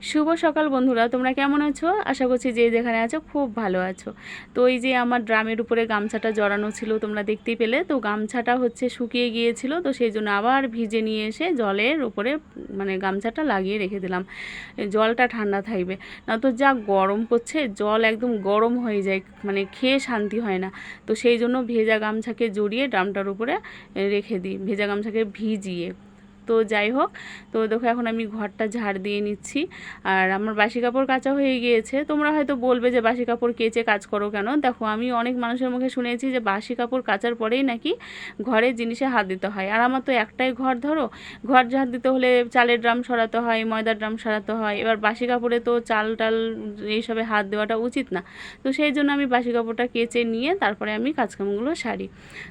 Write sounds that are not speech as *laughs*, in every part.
শুভ সকাল বন্ধুরা, তোমরা কেমন আছো? আশা করছি যে যেখানে আছো খুব ভালো আছো। তো এই যে আমার ড্রামের উপরে গামছাটা জড়ানো ছিল, তোমরা দেখতেই পেলে। তো গামছাটা হচ্ছে শুকিয়ে গিয়েছিল, তো সেই জন্য আবার ভিজে নিয়ে এসে জলের উপরে মানে গামছাটা লাগিয়ে রেখে দিলাম। জলটা ঠান্ডা থাকবে। না তো যা গরম করছে জল একদম গরম হয়ে যায় মানে খেয়ে শান্তি হয় না। তো সেই জন্য ভেজা গামছাকে জড়িয়ে ড্রামটার উপরে রেখে দিই, ভেজা গামছাকে ভিজিয়ে। তো যাই হোক, তো দেখো এখন আমি ঘরটা ঝাড় দিয়ে নিচ্ছি। আর আমার বাসি কাপড় কাচা হয়ে গিয়েছে। তোমরা হয়তো বলবে যে বাসি কাপড় কেচে কাজ করো কেন? দেখো, আমি অনেক মানুষের মুখে শুনেছি যে বাসি কাপড় কাচার পরেই নাকি ঘরের জিনিসে হাত দিতে হয়। আর আমার তো একটাই ঘর, ধরো, ঘর ঝাড় দিতে হলে চালের ড্রাম সরাতে হয়, ময়দার ড্রাম সরাতে হয়। এবার বাসি কাপড়ে তো চাল টাল এইসবে হাত দেওয়াটা উচিত না। তো সেই জন্য আমি বাসি কাপড়টা কেচে নিয়ে তারপরে আমি কাজকামগুলো সারি।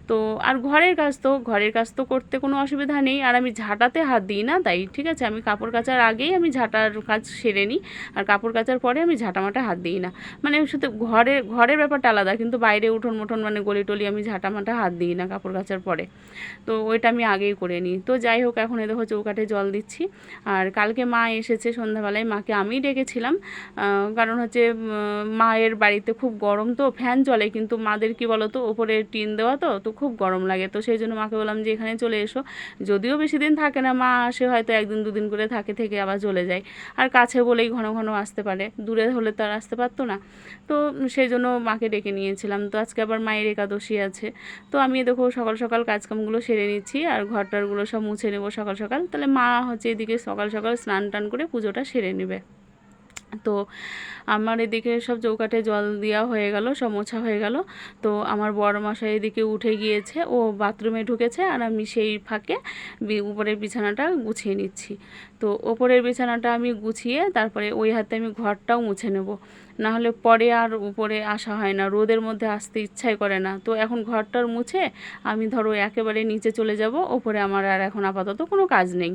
তো, আর ঘরের কাজ তো, ঘরের কাজ তো করতে কোনো অসুবিধা নেই। আর আমি ঝাঁটাতে হাত দিই না, তাই ঠিক আছে? আমি কাপড় কাচার আগেই আমি ঝাঁটার কাজ সেরে নিই, আর কাপড় কাচার পরে আমি ঝাঁটামাটা হাত দিই না। মানে শুধু ঘরে, ঘরের ব্যাপারটা আলাদা, কিন্তু বাইরে উঠোন মুঠোন মানে গলি টলি আমি ঝাঁটামাটা হাত দিই না কাপড় কাচার পরে। তো ওইটা আমি আগেই করে নিই। তো যাই হোক, এখন দেখো চৌকাঠে জল দিচ্ছি। আর কালকে মা এসেছে সন্ধ্যাবেলায়, মাকে আমি ডেকেছিলাম। কারণ হচ্ছে মায়ের বাড়িতে খুব গরম তো, ফ্যান চলে, কিন্তু মাদের কি বলো তো ওপরে টিন দেওয়া তো তো খুব গরম লাগে। তো সেই জন্য মাকে বললাম যে, এখানে চলে এসো। যদিও বেশি দিন থাকে না, মা আসে হয়তো একদিন দুদিন করে থাকে থেকে আবার চলে যায়। আর কাছে বলেই ঘন ঘন আসতে পারে। দূরে হলে তো আর আসতে পারতো না। তো সেই জন্য মাকে ডেকে নিয়েছিলাম। তো আজকে আবার মায়ের একাদশী আছে। তো আমি দেখো সকাল সকাল কাজকামগুলো সেরে নিচ্ছি আর ঘরটারগুলো সব মুছে নেব সকাল সকাল। তাহলে মা হচ্ছে এদিকে সকাল সকাল স্নান টান করে পুজোটা সেরে নেবে। তো আমার এদিকে সব চৌকাঠে জল দেওয়া হয়ে গেল সব মোছা হয়ে গেল। তো আমার বড় মশাই এদিকে উঠে গিয়েছে, ও বাথরুমে ঢুকেছে আর আমি সেই ফাঁকে উপরের বিছানাটা গুছিয়ে নিচ্ছি। তো ওপরের বিছানাটা আমি গুছিয়ে তারপরে ওই হাতে আমি ঘরটাও মুছে নেব। না হলে পরে আর উপরে আসা হয় না, রোদের মধ্যে আসতে ইচ্ছাই করে না। তো এখন ঘরটার মুছে আমি ধরো একেবারে নিচে চলে যাব, ওপরে আমার আর এখন আপাতত কোনো কাজ নেই।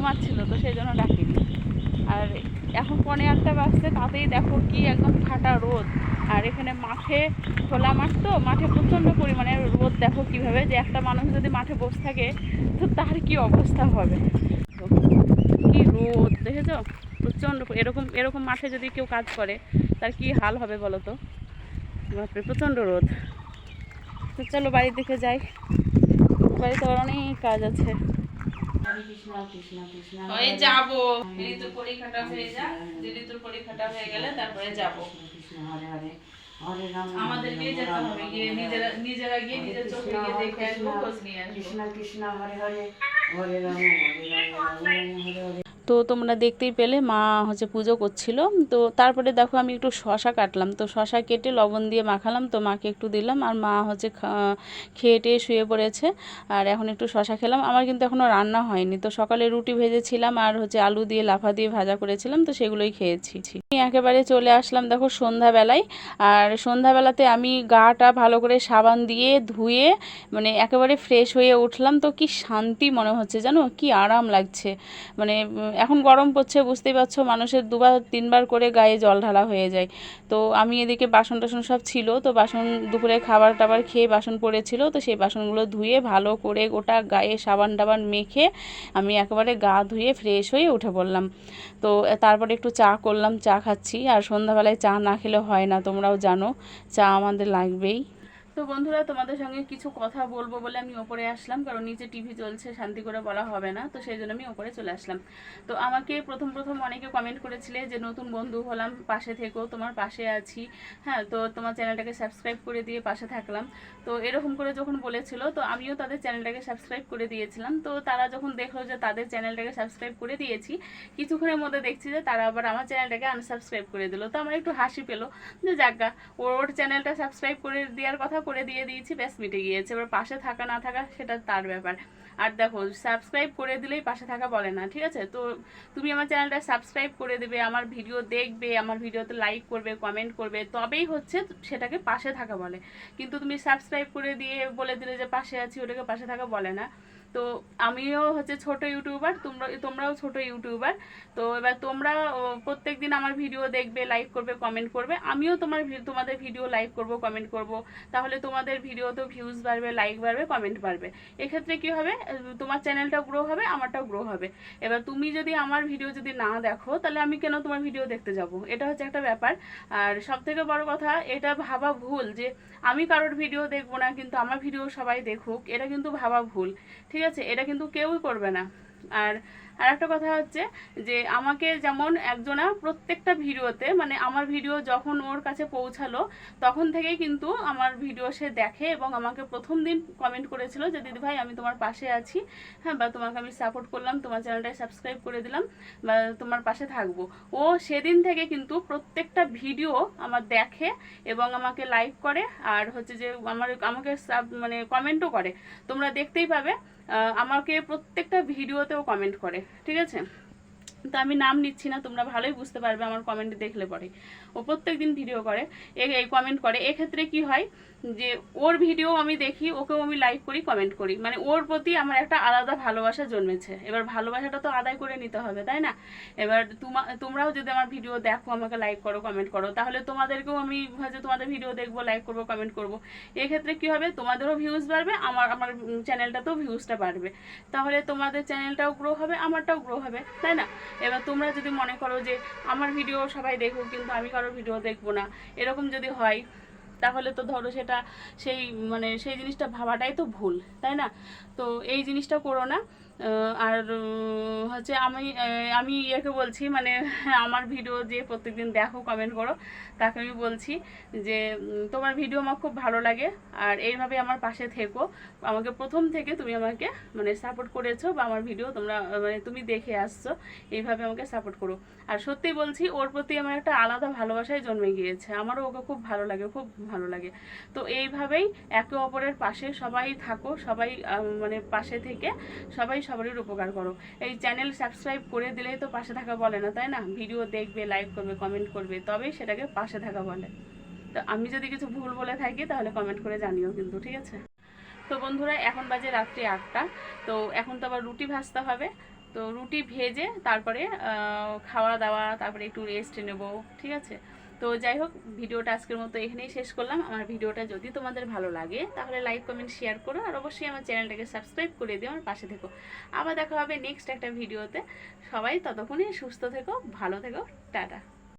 ঘুমাচ্ছিল, তো সেই জন্য ডাকিনি। আর এখন পনে আটটা বাজছে, তাতেই দেখো কি একদম ফাটা রোদ। আর এখানে মাঠে খোলা মাঠ তো, মাঠে প্রচণ্ড পরিমাণে রোদ। দেখো কীভাবে যে একটা মানুষ যদি মাঠে বসে থাকে, তো তার কি অবস্থা হবে? কি রোদ, দেখেছ? প্রচণ্ড এরকম এরকম মাঠে যদি কেউ কাজ করে, তার কি হাল হবে বলো তো? বাপরে, প্রচণ্ড রোদ। তো চলো বাড়ির দিকে যাই। বাড়িতে অনেক কাজ আছে। ওই যাব। ঋতুর পরীক্ষাটা হয়ে ঋতুর পরীক্ষাটা হয়ে গেলে তারপরে যাব। নিজেরা গিয়ে নিজের চোখে গিয়ে দেখে কৃষ্ণ কৃষ্ণ, হরে হরে হরে রাম হরে রাম, হরে হরে। তো তোমরা দেখতেই পেলে, মা হচ্ছে পুজো করছিল। তো তারপরে দেখো আমি একটু শশা কাটলাম। তো শশা কেটে লবণ দিয়ে মাখালাম, তো মাকে একটু দিলাম। আর মা হচ্ছে খেয়ে টেয়ে শুয়ে পড়েছে। আর এখন একটু শশা খেলাম। আমার কিন্তু এখনও রান্না হয়নি। তো সকালে রুটি ভেজেছিলাম আর হচ্ছে আলু দিয়ে লাফা দিয়ে ভাজা করেছিলাম, তো সেগুলোই খেয়েছি। আমি একেবারে চলে আসলাম দেখো সন্ধ্যাবেলায়। আর সন্ধ্যাবেলাতে আমি গাটা ভালো করে সাবান দিয়ে ধুয়ে মানে একেবারে ফ্রেশ হয়ে উঠলাম। তো কি শান্তি মনে হচ্ছে জানো? কি আরাম লাগছে। মানে এখন গরম পড়ছে, বুঝতেই পারছ, মানুষের দুবার, তিনবার করে গায়ে জল ঢালা হয়ে যায়। তো আমি এদিকে বাসন টাসন সব ছিল, তো বাসন দুপুরে খাবার টাবার খেয়ে বাসন পড়েছিল, তো সেই বাসনগুলো ধুয়ে ভালো করে গোটা গায়ে সাবান টাবান মেখে আমি একেবারে গা ধুয়ে ফ্রেশ হয়ে উঠে পড়লাম। তো তারপরে একটু চা করলাম, চা খাচ্ছি, আর সন্ধ্যাবেলায় চা না খেলে হয় না, তোমরাও জানো, চা আমাদের লাগবেই। তো বন্ধুরা, তোমাদের সঙ্গে কিছু কথা বলব বলে আমি ওপরে আসলাম, কারণ নিচে টিভি চলছে, শান্তি করে বলা হবে না, তো সেই জন্য আমি ওপরে চলে আসলাম। তো আমাকে প্রথম প্রথম অনেকে কমেন্ট করেছিলে যে, নতুন বন্ধু হলাম, পাশে থেকেও তোমার পাশে আছি। হ্যাঁ তো তোমার চ্যানেলটাকে সাবস্ক্রাইব করে দিয়ে পাশে থাকলাম। তো এরকম করে যখন বলেছিল, তো আমিও তাদের চ্যানেলটাকে সাবস্ক্রাইব করে দিয়েছিলাম। তো তারা যখন দেখল যে, তাদের চ্যানেলটাকে সাবস্ক্রাইব করে দিয়েছি, কিছুক্ষণের মধ্যে দেখছি যে, তারা আবার আমার চ্যানেলটাকে আনসাবস্ক্রাইব করে দিল। তো আমার একটু হাসি পেল যে যাজ্ঞা ওর ওর চ্যানেলটা সাবস্ক্রাইব করে দেওয়ার কথা করে দিয়ে দিয়েছি, ব্যাস মিটে গিয়েছে। এবার পাশে থাকা না থাকা সেটা তার ব্যাপার। আর দেখো সাবস্ক্রাইব করে দিলেই পাশে থাকা বলে না, ঠিক আছে? তো তুমি আমার চ্যানেলটা সাবস্ক্রাইব করে দেবে, আমার ভিডিও দেখবে, আমার ভিডিওতে লাইক করবে কমেন্ট করবে, তবেই হচ্ছে সেটাকে পাশে থাকা বলে। কিন্তু তুমি সাবস্ক্রাইব করে দিয়ে বলে দিলে যে পাশে আছি, ওটাকে পাশে থাকা বলে না। তো আমিও হচ্ছে ছোট ইউটিউবার, তোমরা, তোমরাও ছোট ইউটিউবার। তো এবার তোমরা প্রত্যেক দিন আমার ভিডিও দেখবে, লাইক করবে, কমেন্ট করবে। আমিও তোমার তোমাদের ভিডিও লাইক করব, কমেন্ট করব। তাহলে তোমাদের ভিডিওতেও ভিউজ বাড়বে, লাইক বাড়বে, কমেন্ট বাড়বে। এক্ষেত্রে কি হবে? তোমার চ্যানেলটাও গ্রো হবে, আমারটাও গ্রো হবে। এবার তুমি যদি আমার ভিডিও যদি না দেখো, তাহলে আমি কেন তোমার ভিডিও দেখতে যাব? এটা হচ্ছে একটা ব্যাপার। আর সব থেকে বড় কথা, এটা ভাবা ভুল যে, আমি কারোর ভিডিও দেখব না, কিন্তু আমার ভিডিও সবাই দেখুক। এটা কিন্তু ভাবা ভুল। ঠিক আছে, এটা কিন্তু কেউই করবে না। আর আর একটা কথা হচ্ছে যে, আমাকে যেমন একজনা প্রত্যেকটা ভিডিওতে মানে আমার ভিডিও যখন ওর কাছে পৌঁছালো, তখন থেকেই কিন্তু আমার ভিডিও সে দেখে এবং আমাকে প্রথম দিন কমেন্ট করেছিল যে, দিদি ভাই, আমি তোমার পাশে আছি। হ্যাঁ বা তোমাকে আমি সাপোর্ট করলাম, তোমার চ্যানেলটায় সাবস্ক্রাইব করে দিলাম, বা তোমার পাশে থাকব। ও সেদিন থেকে কিন্তু প্রত্যেকটা ভিডিও আমার দেখে এবং আমাকে লাইক করে, আর হচ্ছে যে, আমার, আমাকে সাব- মানে কমেন্টও করে। তোমরা দেখতেই পাবে আমাকে প্রত্যেকটা ভিডিওতেও কমেন্ট করে ঠিক আছে? তো আমি নাম নিচ্ছি না, তোমরা ভালোই বুঝতে পারবে আমার কমেন্ট দেখলে পরে। ও প্রত্যেক দিন ভিডিও করে এই কমেন্ট করে। এক্ষেত্রে কি হয় যে, ওর ভিডিও আমি দেখি, ওকেও আমি লাইক করি কমেন্ট করি। মানে ওর প্রতি আমার একটা আলাদা ভালোবাসা জন্মেছে। এবার ভালোবাসাটা তো আদায় করে নিতে হবে, তাই না? এবার তোমা, তোমরাও যদি আমার ভিডিও দেখো, আমাকে লাইক করো কমেন্ট করো, তাহলে তোমাদেরকেও আমি হয়তো তোমাদের ভিডিও দেখব লাইক করব কমেন্ট করব। এক্ষেত্রে কি হবে, তোমাদেরও ভিউজ বাড়বে, আমার আমার চ্যানেলটাতেও ভিউজটা বাড়বে। তাহলে তোমাদের চ্যানেলটাও গ্রো হবে, আমারটাও গ্রো হবে, তাই না? এবার তোমরা যদি মনে করো যে আমার ভিডিও সবাই দেখুক, কিন্তু আমি কারোর ভিডিও দেখব না, এরকম যদি হয়, তাহলে তো ধরো সেটা সেই মানে সেই জিনিসটা ভাবাটাই তো ভুল, তাই না? তো এই জিনিসটা করো না। আর হচ্ছে আমি আমি ইয়েকে বলছি মানে *laughs* আমার ভিডিও যে প্রত্যেকদিন দেখো কমেন্ট করো, তাকে আমি বলছি যে তোমার ভিডিও আমার খুব ভালো লাগে, আর এইভাবে আমার পাশে থেকো। আমাকে প্রথম থেকে তুমি আমাকে মানে সাপোর্ট করেছ বা আমার ভিডিও তোমরা মানে তুমি দেখে আসছো, এইভাবে আমাকে সাপোর্ট করো। আর সত্যি বলছি, ওর প্রতি আমার একটা আলাদা ভালোবাসাই জন্মে গিয়েছে। আমারও ওকে খুব ভালো লাগে, খুব ভালো লাগে। তো এইভাবেই একে অপরের পাশে সবাই থাকো, সবাই মানে পাশে থেকে সবাই সবারই উপকার করো। এই চ্যানেল সাবস্ক্রাইব করে দিলেই তো পাশে থাকা বলে না, তাই না? ভিডিও দেখবে লাইক করবে কমেন্ট করবে, তবেই সেটাকে পাশে থাকা বলে। তো আমি যদি কিছু ভুল বলে থাকি, তাহলে কমেন্ট করে জানিও কিন্তু, ঠিক আছে? তো বন্ধুরা, এখন বাজে রাত্রি আটটা। তো এখন তো আবার রুটি ভাজতে হবে। তো রুটি ভেজে তারপরে খাওয়া দাওয়া তারপরে একটু রেস্ট নেব, ঠিক আছে? তো যাই হোক, ভিডিওটা আজকের মতো এখানেই শেষ করলাম। আমার ভিডিওটা যদি তোমাদের ভালো লাগে, তাহলে লাইক কমেন্ট শেয়ার করো, আর অবশ্যই আমার চ্যানেলটাকে সাবস্ক্রাইব করে দিও আমার পাশে থেকো। আবার দেখা হবে নেক্সট একটা ভিডিওতে। সবাই ততক্ষণে সুস্থ থেকো, ভালো থেকো, টাটা।